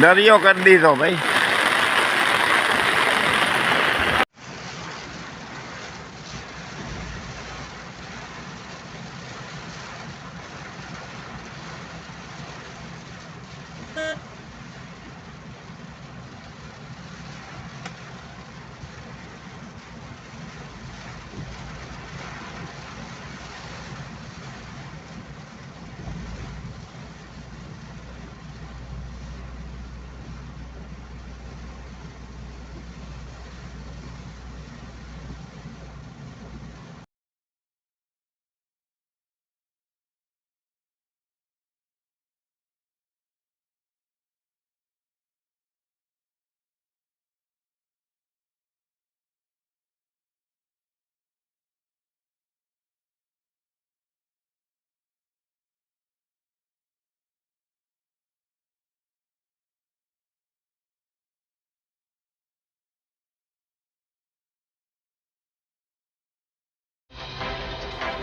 દરિયો કરી દીધો ભાઈ.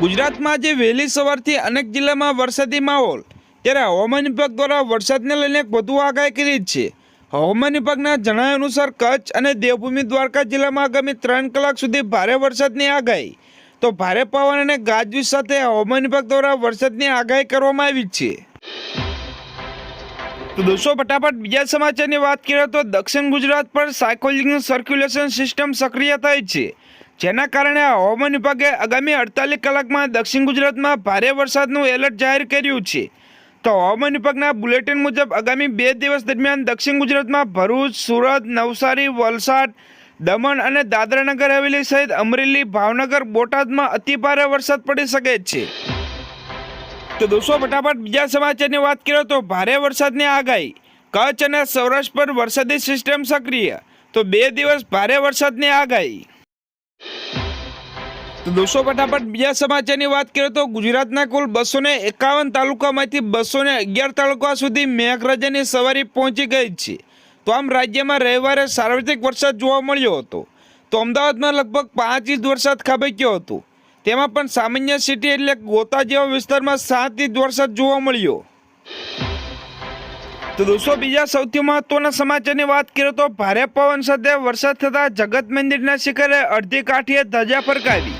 ગુજરાતમાં આજે વહેલી સવારથી અનેક જિલ્લામાં વરસાદી માહોલ. ત્યારે હવામાન વિભાગ દ્વારા વરસાદને લઈને વધુ આગાહી કરી છે. હવામાન વિભાગના જણાવ્યા અનુસાર કચ્છ અને દેવભૂમિ દ્વારકા જિલ્લામાં આગામી ત્રણ કલાક સુધી ભારે વરસાદની આગાહી. તો ભારે પવન અને ગાજવીજ સાથે હવામાન વિભાગ દ્વારા વરસાદની આગાહી કરવામાં આવી છે. તો દોસ્તો, ફટાફટ બીજા સમાચારની વાત કરીએ તો દક્ષિણ ગુજરાત પર સાયકોલોજીનું સર્ક્યુલેશન સિસ્ટમ સક્રિય થાય છે. જેના કારણે હવામાન વિભાગે આગામી અડતાલીસ કલાકમાં દક્ષિણ ગુજરાતમાં ભારે વરસાદનું એલર્ટ જાહેર કર્યું છે. તો હવામાન વિભાગના બુલેટિન મુજબ આગામી બે દિવસ દરમિયાન દક્ષિણ ગુજરાતમાં ભરૂચ, સુરત, નવસારી, વલસાડ, દમણ અને દાદરાનગર હવેલી સહિત અમરેલી, ભાવનગર, બોટાદમાં અતિભારે વરસાદ પડી શકે છે. તો દોસ્તો, ફટાફટ બીજા સમાચારની વાત કરીએ તો ભારે વરસાદની આગાહી. કચ્છ અને સૌરાષ્ટ્ર પર વરસાદી સિસ્ટમ સક્રિય. તો બે દિવસ ભારે વરસાદની આગાહી. તો દોસ્તો ફટાફટ બીજા સમાચારની વાત કરીએ તો ગુજરાતના કુલ બસો ને એકાવન તાલુકામાંથી બસો ને અગિયાર તાલુકા સુધી મેઘરાજાની સવારી પહોંચી ગઈ છે. તો આમ રાજ્યમાં રવિવારે સાર્વત્રિક વરસાદ જોવા મળ્યો હતો. તો અમદાવાદમાં લગભગ પાંચ ઇંચ વરસાદ ખાબક્યો હતો. તેમાં પણ સામાન્ય સિટી એટલે ગોતા જેવા વિસ્તારમાં સાત ઇંચ વરસાદ જોવા મળ્યો. તો દોસ્તો બીજા સૌથી મહત્વના સમાચારની વાત કરીએ તો ભારે પવન સાથે વરસાદ થતાં જગત મંદિરના શિખરે અડધી કાઠીએ ધજા ફરકાવી.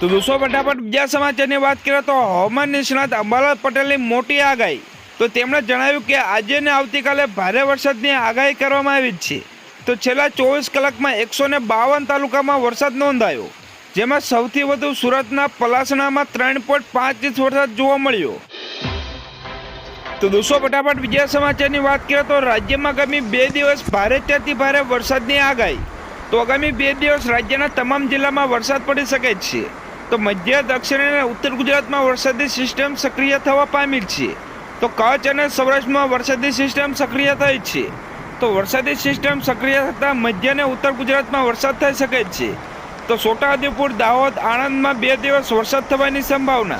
તો દોસ્તો, ફટાફટ બીજા સમાચારની વાત કરીએ તો હવામાન નિષ્ણાત અંબાલાલ પટેલની મોટી આગાહી. તો તેમણે જણાવ્યું કે આજે ને આવતીકાલે ભારે વરસાદની આગાહી કરવામાં આવી છે. તો છેલ્લા ચોવીસ કલાકમાં એકસો ને બાવન તાલુકામાં વરસાદ નોંધાયો, જેમાં સૌથી વધુ સુરતના પલાસણામાં ત્રણ પોઈન્ટ પાંચ ઇંચ વરસાદ જોવા મળ્યો. તો દોસ્તો, ફટાફટ બીજા સમાચારની વાત કરીએ તો રાજ્યમાં આગામી બે દિવસ ભારે ત્યાંથી ભારે વરસાદની આગાહી. તો આગામી બે દિવસ રાજ્યના તમામ જિલ્લામાં વરસાદ પડી શકે છે. તો મધ્ય, દક્ષિણ અને ઉત્તર ગુજરાતમાં વરસાદી સિસ્ટમ સક્રિય થવા પામી છે. તો કચ્છ અને સૌરાષ્ટ્રમાં વરસાદી સિસ્ટમ સક્રિય થઈ છે. તો વરસાદી સિસ્ટમ સક્રિય થતાં મધ્ય અને ઉત્તર ગુજરાતમાં વરસાદ થઈ શકે છે. તો છોટાઉદેપુર, દાહોદ, આણંદમાં બે દિવસ વરસાદ થવાની સંભાવના.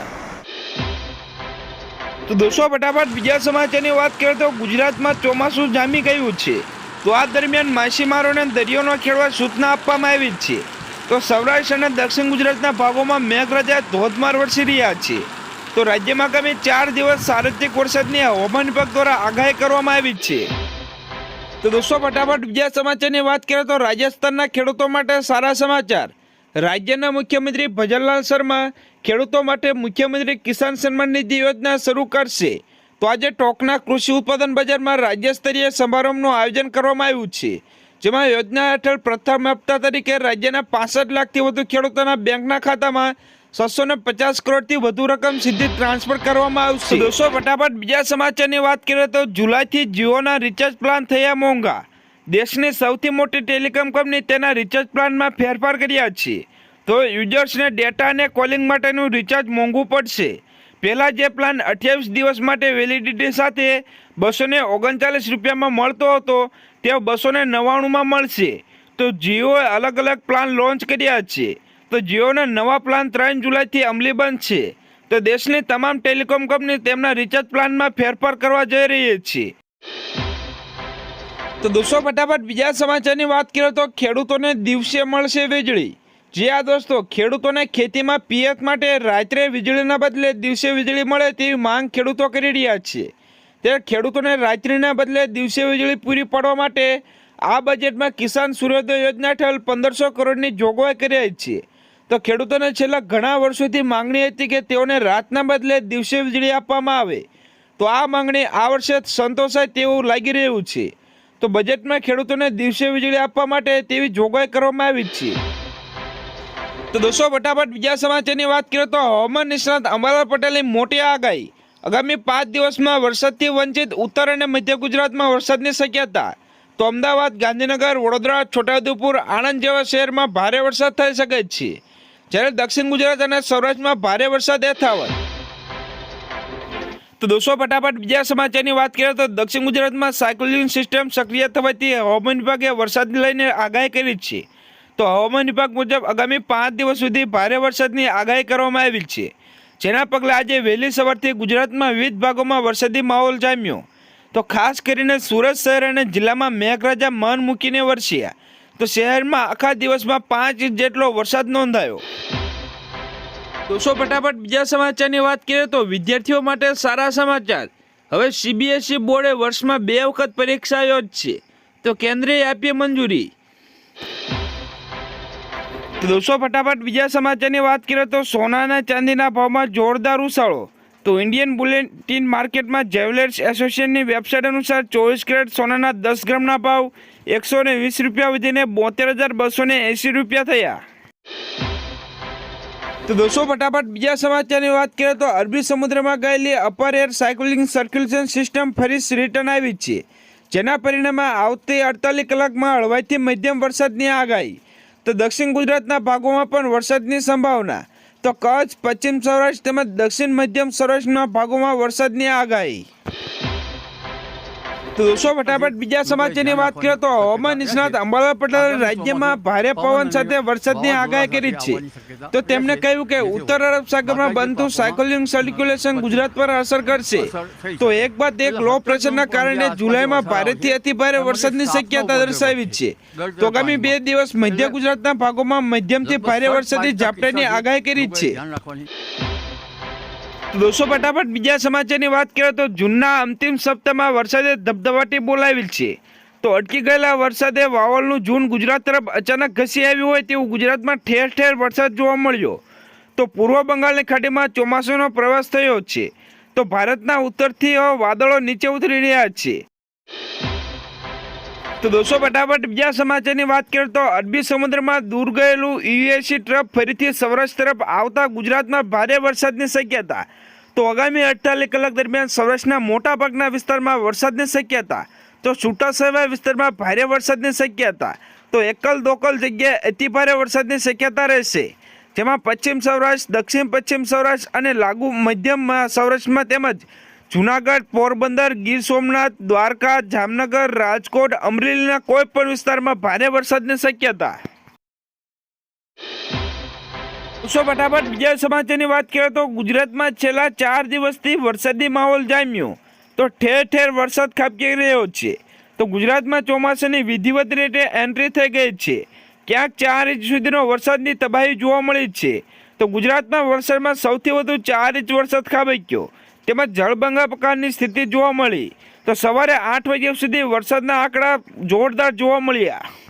તો દોસ્તો, ફટાફટ બીજા સમાચારની વાત કરીએ તો ગુજરાતમાં ચોમાસું જામી ગયું છે. તો આ દરમિયાન માછીમારોને દરિયોનો ખેડવા સૂચના આપવામાં આવી છે. તો સૌરાષ્ટ્ર અને દક્ષિણ ગુજરાતના ભાગોમાં મેઘરાજા ધોધમાર વરસી રહ્યા છે તો રાજ્યમાં આગામી ચાર દિવસ સાર્વત્રિક વરસાદની હવામાન વિભાગ દ્વારા આગાહી કરવામાં આવી છે. તો દોસ્તો, ફટાફટ બીજા સમાચારની વાત કરીએ તો રાજસ્થાનના ખેડૂતો માટે સારા સમાચાર. રાજ્યના મુખ્યમંત્રી ભજનલાલ શર્મા ખેડૂતો માટે મુખ્યમંત્રી કિસાન સન્માન નિધિ યોજના શરૂ કરશે. તો આજે ટોકના કૃષિ ઉત્પાદન બજારમાં રાજ્ય સ્તરીય સમારંભનું આયોજન કરવામાં આવ્યું છે. જેમાં યોજના હેઠળ પ્રથમ હપ્તા તરીકે રાજ્યના પાસઠ લાખથી વધુ ખેડૂતોના બેંકના ખાતામાં છસો ને પચાસ કરોડથી વધુ રકમ સીધી ટ્રાન્સફર કરવામાં આવશે. દોસ્તો ફટાફટ બીજા સમાચારની વાત કરીએ તો જુલાઈથી જીઓના રિચાર્જ પ્લાન થયા મોંઘા. દેશની સૌથી મોટી ટેલિકોમ કંપની તેના રિચાર્જ પ્લાનમાં ફેરફાર કર્યા છે. તો યુઝર્સને ડેટા અને કોલિંગ માટેનું રિચાર્જ મોંઘું પડશે. પહેલાં જે પ્લાન અઠ્યાવીસ દિવસ માટે વેલિડિટી સાથે બસો ને ઓગણચાલીસ રૂપિયામાં મળતો હતો તે બસો ને નવ્વાણુંમાં મળશે. તો જીઓએ અલગ અલગ પ્લાન લોન્ચ કર્યા છે. તો જીઓના નવા પ્લાન ત્રણ જુલાઈથી અમલી છે તો દેશની તમામ ટેલિકોમ કંપની તેમના રિચાર્જ પ્લાનમાં ફેરફાર કરવા જઈ રહી છે. તો દોસ્તો, ફટાફટ બીજા સમાચારની વાત કરીએ તો ખેડૂતોને દિવસે મળશે વીજળી. જી આ દોસ્તો, ખેડૂતોને ખેતીમાં પિયત માટે રાત્રે વીજળીના બદલે દિવસે વીજળી મળે તેવી માંગ ખેડૂતો કરી રહ્યા છે. ત્યારે ખેડૂતોને રાત્રિના બદલે દિવસે વીજળી પૂરી પાડવા માટે આ બજેટમાં કિસાન સૂર્યોદય યોજના હેઠળ પંદરસો કરોડની જોગવાઈ કરી છે. તો ખેડૂતોને છેલ્લા ઘણા વર્ષોથી માંગણી હતી કે તેઓને રાતના બદલે દિવસે વીજળી આપવામાં આવે. તો આ માંગણી આ વર્ષે સંતોષાય તેવું લાગી રહ્યું છે. તો બજેટમાં ખેડૂતોને દિવસે વીજળી આપવા માટે તેવી જોગવાઈ કરવામાં આવી છે. તો દોસ્તો, ફટાફટ બીજા સમાચારની વાત કરીએ તો હવામાન નિષ્ણાત અંબાલાલ પટેલની મોટી આગાહી. આગામી પાંચ દિવસમાં વરસાદથી વંચિત ઉત્તર અને મધ્ય ગુજરાતમાં વરસાદની શક્યતા. તો અમદાવાદ, ગાંધીનગર, વડોદરા, છોટાઉદેપુર, આણંદ જેવા શહેરમાં ભારે વરસાદ થઈ શકે છે. જ્યારે દક્ષિણ ગુજરાત અને સૌરાષ્ટ્રમાં ભારે વરસાદ યથાવત. તો દોસ્તો, ફટાફટ બીજા સમાચારની વાત કરીએ તો દક્ષિણ ગુજરાતમાં સાયક્લોન સિસ્ટમ સક્રિય થવાથી હવામાન વિભાગે વરસાદને લઈને આગાહી કરી છે. તો હવામાન વિભાગ મુજબ આગામી પાંચ દિવસ સુધી ભારે વરસાદની આગાહી કરવામાં આવી છે. જેના પગલે આજે વહેલી સવારથી ગુજરાતમાં વિવિધ ભાગોમાં વરસાદી માહોલ જામ્યો. તો ખાસ કરીને સુરત શહેર અને જિલ્લામાં મેઘરાજા મન મૂકીને વરસ્યા. તો શહેરમાં આખા દિવસમાં પાંચ ઇંચ જેટલો વરસાદ નોંધાયો. દોસ્તો, ફટાફટ બીજા સમાચારની વાત કરીએ તો વિદ્યાર્થીઓ માટે સારા સમાચાર. હવે સીબીએસઈ બોર્ડે વર્ષમાં બે વખત પરીક્ષા યોજશે. તો કેન્દ્રએ આપી મંજૂરી. દોસ્તો, ફટાફટ બીજા સમાચારની વાત કરીએ તો સોનાના ચાંદીના ભાવમાં જોરદાર ઉછાળો. તો ઇન્ડિયન બુલેટિન માર્કેટમાં જ્વેલર્સ એસોસિએશનની વેબસાઇટ અનુસાર ચોવીસ કેરેટ સોનાના દસ ગ્રામના ભાવ એકસો ને વીસ રૂપિયા વધીને બોતેર હજાર બસો ને એંસી રૂપિયા થયા. તો દોસ્તો, ફટાફટ બીજા સમાચારની વાત કરીએ તો અરબી સમુદ્રમાં ગયેલી upper air cyclonic circulation system ફરી રિટર્ન આવી છે. જેના પરિણામે આવતી અડતાલીસ કલાકમાં હળવાઈથી મધ્યમ વરસાદની આગાહી. તો દક્ષિણ ગુજરાતના ભાગોમાં પણ વરસાદની સંભાવના. તો કચ્છ, પશ્ચિમ સૌરાષ્ટ્ર તેમજ દક્ષિણ મધ્યમ સૌરાષ્ટ્રના ભાગોમાં વરસાદની આગાહી. તો ફટાફટ બીજા સમાચારની વાત કરીએ તો હવામાન નિષ્ણાત અંબાલાલ પટેલે રાજ્યમાં ભારે પવન સાથે વરસાદની આગાહી કરી છે. તો તેમણે કહ્યું કે ઉત્તર અરબ સાગરમાં બનતું સાયક્લોનિક સર્ક્યુલેશન ગુજરાત પર અસર કરશે. તો એક બાદ એક લો પ્રેશરના કારણે જુલાઈમાં ભારેથી અતિ ભારે વરસાદની શક્યતા દર્શાવી છે. તો આગામી બે દિવસ મધ્ય ગુજરાતના ભાગોમાં મધ્યમથી ભારે વરસાદી ઝાપટાની આગાહી કરી છે. દોસ્તો ફટાફટ બીજા સમાચારની વાત કરીએ તો જૂનના અંતિમ સપ્તાહમાં વરસાદે ધબધબાટી બોલાવી છે. તો અટકી ગયેલા વરસાદે વાવલનું જૂન ગુજરાત તરફ અચાનક ઘસી આવ્યું હોય તેવું ગુજરાતમાં ઠેર ઠેર વરસાદ જોવા મળ્યો. તો પૂર્વ બંગાળની ખાડીમાં ચોમાસાનો પ્રવાસ થયો છે. તો ભારતના ઉત્તરથી વાદળો નીચે ઉતરી રહ્યા છે. તો દોસ્તો ફટાફટ બીજા સમાચારની વાત કરીએ તો અરબી સમુદ્રમાં દૂર ગયેલું યુએસી ટ્રફ ફરીથી સૌરાષ્ટ્ર તરફ આવતા ગુજરાતમાં ભારે વરસાદની શક્યતા. તો આગામી અડતાલીસ કલાક દરમિયાન સૌરાષ્ટ્રના મોટા ભાગના વિસ્તારમાં વરસાદની શક્યતા. તો છૂટાછવાયા વિસ્તારમાં ભારે વરસાદની શક્યતા. તો એકલ દોકલ જગ્યાએ અતિ ભારે વરસાદની શક્યતા રહેશે. જેમાં પશ્ચિમ સૌરાષ્ટ્ર, દક્ષિણ પશ્ચિમ સૌરાષ્ટ્ર અને લાગુ મધ્યમ સૌરાષ્ટ્રમાં તેમજ જુનાગઢ, પોરબંદર, ગીર સોમનાથ, દ્વારકા, જામનગર, રાજકોટ, અમરેલીના કોઈ પણ વિસ્તારમાં ભારે વરસાદની શક્યતા. સો ફટાફટ બીજા સમાચારની વાત કરીએ તો ગુજરાતમાં છેલ્લા ચાર દિવસથી વરસાદી માહોલ જામ્યો. તો ઠેર ઠેર વરસાદ ખાબકી રહ્યો છે. તો ગુજરાતમાં ચોમાસાની વિધિવત રીતે એન્ટ્રી થઈ ગઈ છે. ક્યાંક ચાર ઇંચ સુધીનો વરસાદની તબાહી જોવા મળી છે. તો ગુજરાતમાં વરસાદમાં સૌથી વધુ ચાર ઇંચ વરસાદ ખાબક્યો. તેમજ જળબંગા પ્રકારની સ્થિતિ જોવા મળી. તો સવારે આઠ વાગ્યા સુધી વરસાદના આંકડા જોરદાર જોવા મળ્યા.